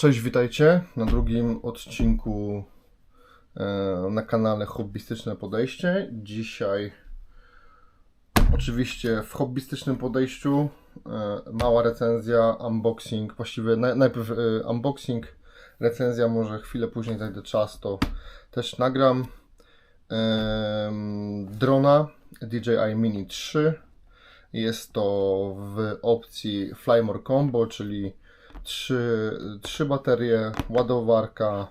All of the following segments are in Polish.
Cześć, witajcie na drugim odcinku e, na kanale Hobbystyczne Podejście. Dzisiaj oczywiście w hobbystycznym podejściu e, mała recenzja, unboxing, właściwie naj, najpierw e, unboxing, recenzja, może chwilę później znajdę czas, to też nagram. Drona DJI Mini 3. Jest to w opcji Flymore Combo, czyli trzy, trzy baterie, ładowarka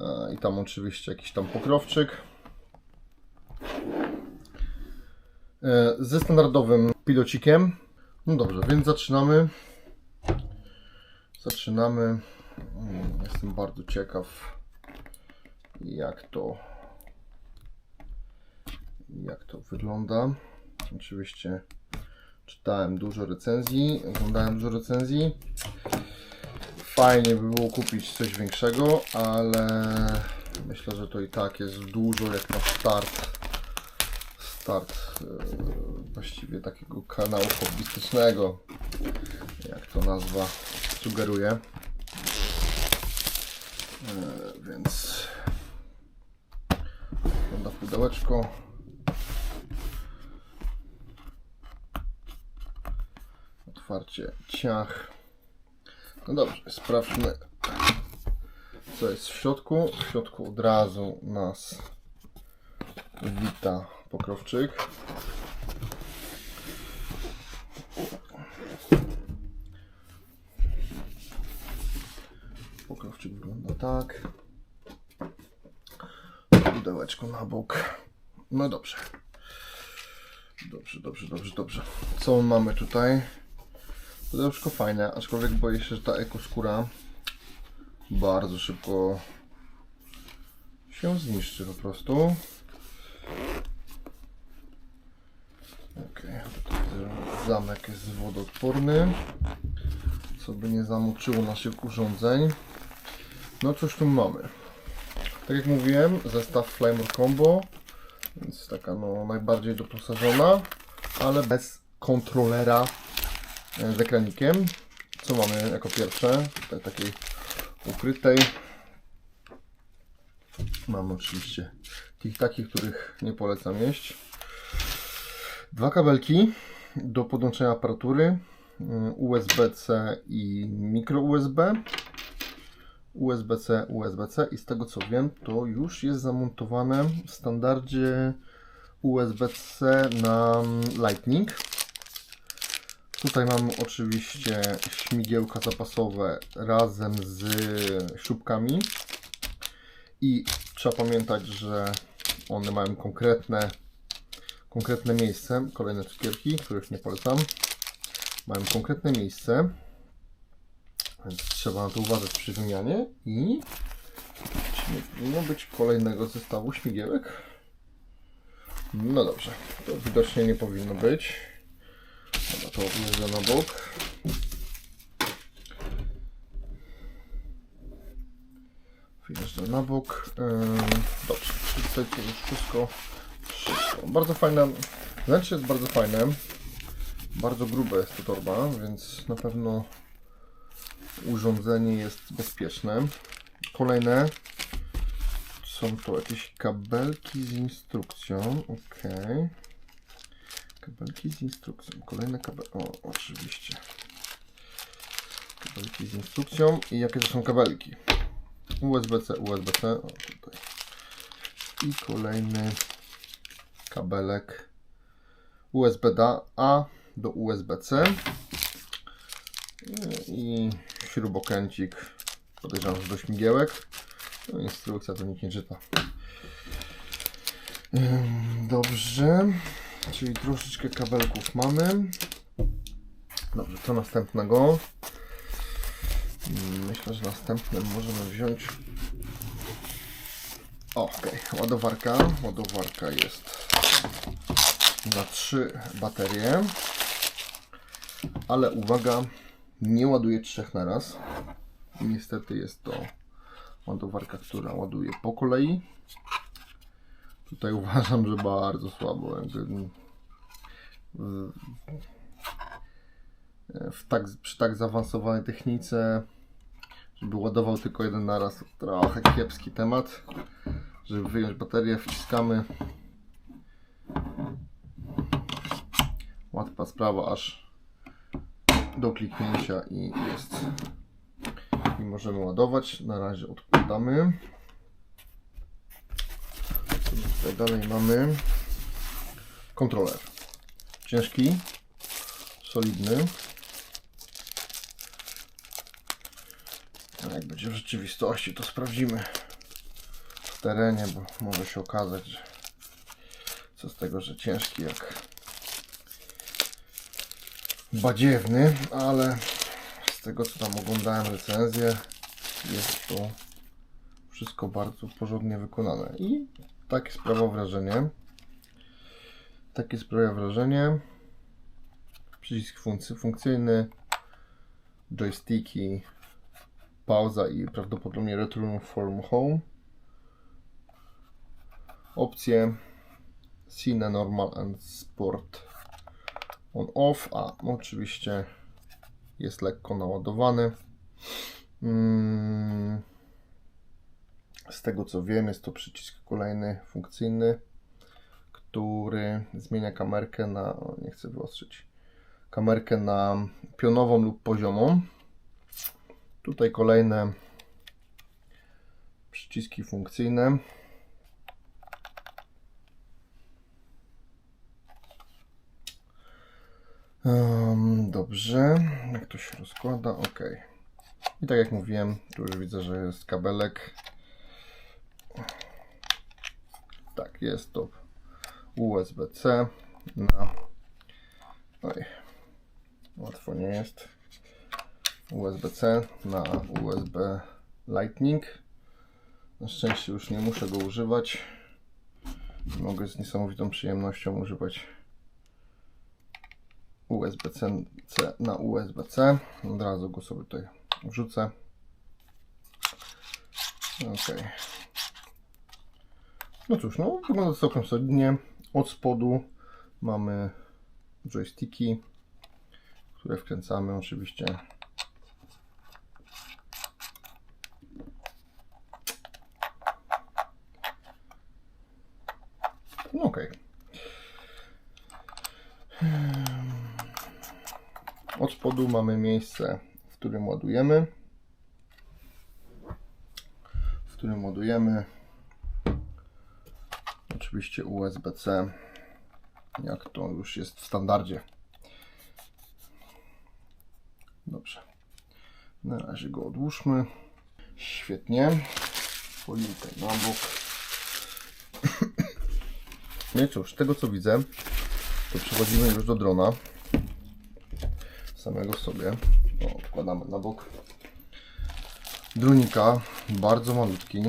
e, i tam oczywiście jakiś tam pokrowczyk. E, Ze standardowym pilocikiem. No dobrze, więc zaczynamy. Zaczynamy. Mm, Jestem bardzo ciekaw, jak to, jak to wygląda. Oczywiście czytałem dużo recenzji, oglądałem dużo recenzji. Fajnie by było kupić coś większego, ale myślę, że to i tak jest dużo jak na start. Start e, właściwie takiego kanału hobbystycznego, jak to nazwa sugeruje. E, Więc wygląda pudełeczko. Otwarcie ciach. No dobrze, sprawdźmy co jest w środku. W środku od razu nas wita pokrowczyk. Pokrowczyk wygląda tak. Pudełeczko na bok. No dobrze. Dobrze, dobrze, dobrze, dobrze. Co mamy tutaj? Pudełeczko fajne, aczkolwiek boję się, że ta ekoskóra bardzo szybko się zniszczy po prostu. Ok, zamek jest wodoodporny, co by nie zamoczyło naszych urządzeń. No cóż tu mamy? Tak jak mówiłem, zestaw Flymore Combo, więc taka no najbardziej doposażona, ale bez kontrolera z ekranikiem. Co mamy jako pierwsze? Tutaj takiej ukrytej. Mamy oczywiście tych takich, których nie polecam jeść. Dwa kabelki do podłączenia aparatury y, USB-C i micro USB. USB-C, USB-C i z tego co wiem, to już jest zamontowane w standardzie USB-C na Lightning. Tutaj mamy oczywiście śmigiełka zapasowe razem z śrubkami i trzeba pamiętać, że one mają konkretne, konkretne miejsce. Kolejne cukierki, których nie polecam, mają konkretne miejsce, więc trzeba na to uważać przy wymianie i nie powinno być kolejnego zestawu śmigiełek. No dobrze, to widocznie nie powinno być. Dobra, to odjeżdżę na bok. Wyjeżdżę na bok. Dobrze, czyli tutaj już wszystko. Bardzo fajne, wnętrze jest bardzo fajne. Bardzo grube jest to torba, więc na pewno urządzenie jest bezpieczne. Kolejne są to jakieś kabelki z instrukcją. Ok. Kabelki z instrukcją. Kolejne kabel. O, oczywiście. Kabelki z instrukcją. I jakie to są kabelki? USB-C, USB-C. O, tutaj. I kolejny kabelek USB-A do USB-C. I śrubokręcik. Podejrzewam, że do śmigiełek. No, instrukcja to nikt nie czyta. Dobrze. Czyli troszeczkę kabelków mamy. Dobrze, co następnego? Mm, Myślę, że następnym możemy wziąć. Okej, ładowarka. Ładowarka jest na trzy baterie. Ale uwaga, nie ładuje trzech na raz. Niestety jest to ładowarka, która ładuje po kolei. Tutaj uważam, że bardzo słabo. Jakby w, w tak, przy tak zaawansowanej technice żeby ładował tylko jeden naraz. Trochę kiepski temat. Żeby wyjąć baterię, wciskamy. Łatwa sprawa, aż do kliknięcia i jest. I możemy ładować. Na razie odkładamy. Tutaj dalej mamy kontroler. Ciężki, solidny. Jak będzie w rzeczywistości, to sprawdzimy w terenie, bo może się okazać, że co z tego, że ciężki jak badziewny, ale z tego co tam oglądałem recenzję, jest to wszystko bardzo porządnie wykonane i takie sprawia wrażenie. Takie sprawia wrażenie. Przycisk funkcy, funkcyjny. Joysticki. Pauza i prawdopodobnie return from home. Opcje. Cine, Normal and Sport on off, a oczywiście jest lekko naładowany. Mm, z tego co wiem jest to przycisk kolejny funkcyjny który zmienia kamerkę na, nie chcę wyostrzyć, kamerkę na pionową lub poziomą. Tutaj kolejne przyciski funkcyjne. Em, dobrze, jak to się rozkłada? Ok. I tak jak mówiłem, tu już widzę, że jest kabelek. Tak, jest to USB-C na. Oj, łatwo nie jest. USB-C na USB Lightning. Na szczęście już nie muszę go używać. Mogę z niesamowitą przyjemnością używać USB-C na USB-C. Od razu go sobie tutaj wrzucę. Ok. No cóż, no wygląda całkiem solidnie. Od spodu mamy joysticki, które wkręcamy oczywiście. No okej. Od spodu mamy miejsce, w którym ładujemy. W którym ładujemy oczywiście USB-C, jak to już jest w standardzie. Dobrze. Na razie go odłóżmy. Świetnie. Folikę na bok. No i cóż, z tego co widzę, to przechodzimy już do drona. Samego sobie. O, odkładamy na bok. Dronika, bardzo malutki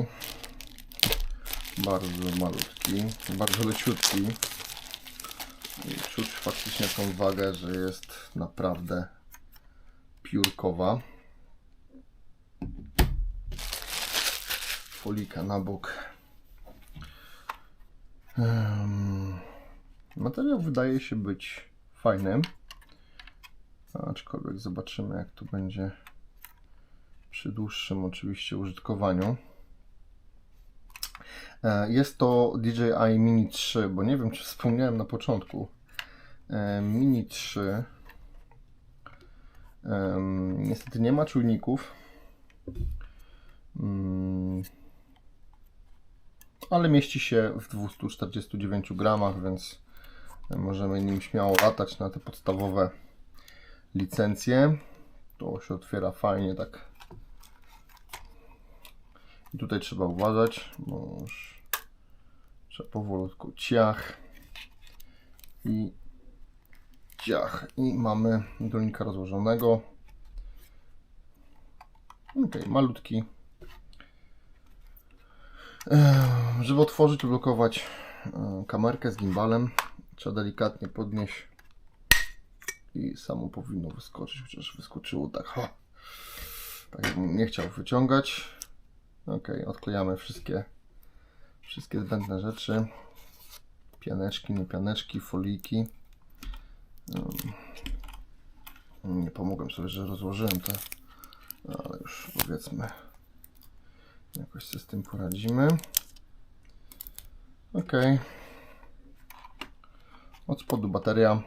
bardzo malutki, bardzo leciutki. I czuć faktycznie tą wagę, że jest naprawdę piórkowa. Folika na bok. Materiał wydaje się być fajny. Aczkolwiek zobaczymy jak to będzie przy dłuższym oczywiście użytkowaniu. E, Jest to DJI Mini 3, bo nie wiem czy wspomniałem na początku. E, Mini 3 Em, Niestety nie ma czujników. Mm, Ale mieści się w 249 gramach, więc możemy nim śmiało latać na te podstawowe licencje. To się otwiera fajnie tak i tutaj trzeba uważać, bo już trzeba powolutku ciach i ciach. I mamy dolnika rozłożonego. Ok, malutki. Eee, Żeby otworzyć, blokować e, kamerkę z gimbalem, trzeba delikatnie podnieść i samo powinno wyskoczyć, chociaż wyskoczyło tak. Ho. Tak nie chciał wyciągać. Ok, odklejamy wszystkie, wszystkie zbędne rzeczy. Pianeczki, nie pianeczki, foliki. Um, nie pomogłem sobie, że rozłożyłem te Ale już powiedzmy, jakoś sobie z tym poradzimy. Ok. Od spodu bateria.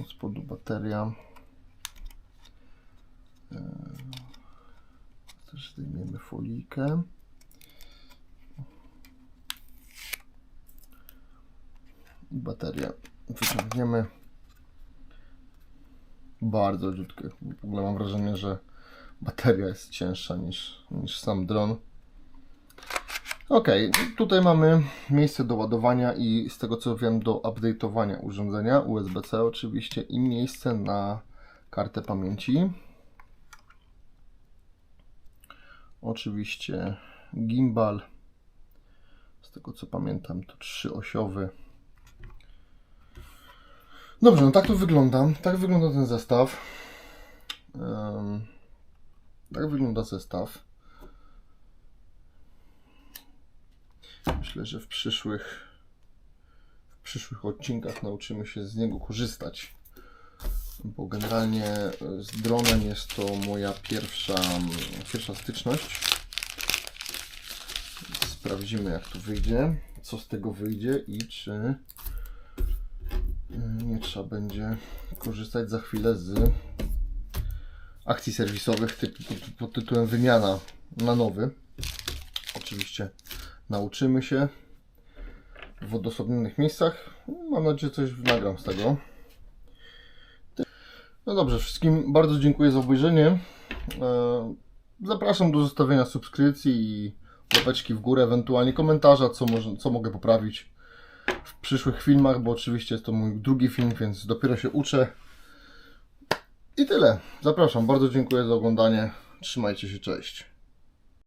Od spodu bateria. Też zdejmiemy folijkę. I baterię wyciągniemy. Bardzo leciutkie. W ogóle mam wrażenie, że bateria jest cięższa niż, niż sam dron. Ok, tutaj mamy miejsce do ładowania i z tego co wiem do update'owania urządzenia USB-C oczywiście i miejsce na kartę pamięci. Oczywiście gimbal. Z tego co pamiętam to trzyosiowy. Dobrze, no tak to wygląda. Tak wygląda ten zestaw. Tak wygląda zestaw. Myślę, że w przyszłych w przyszłych odcinkach nauczymy się z niego korzystać. Bo generalnie e, z dronem jest to moja pierwsza, pierwsza styczność. Sprawdzimy jak to wyjdzie, co z tego wyjdzie i czy y, nie trzeba będzie korzystać za chwilę z akcji serwisowych pod tytułem wymiana na nowy. Oczywiście nauczymy się w odosobnionych miejscach. Mam nadzieję, że coś nagram z tego. No dobrze, wszystkim bardzo dziękuję za obejrzenie. E, Zapraszam do zostawienia subskrypcji i łapeczki w górę, ewentualnie komentarza, co, może, co mogę poprawić w przyszłych filmach, bo oczywiście jest to mój drugi film, więc dopiero się uczę. I tyle. Zapraszam, bardzo dziękuję za oglądanie. Trzymajcie się, cześć.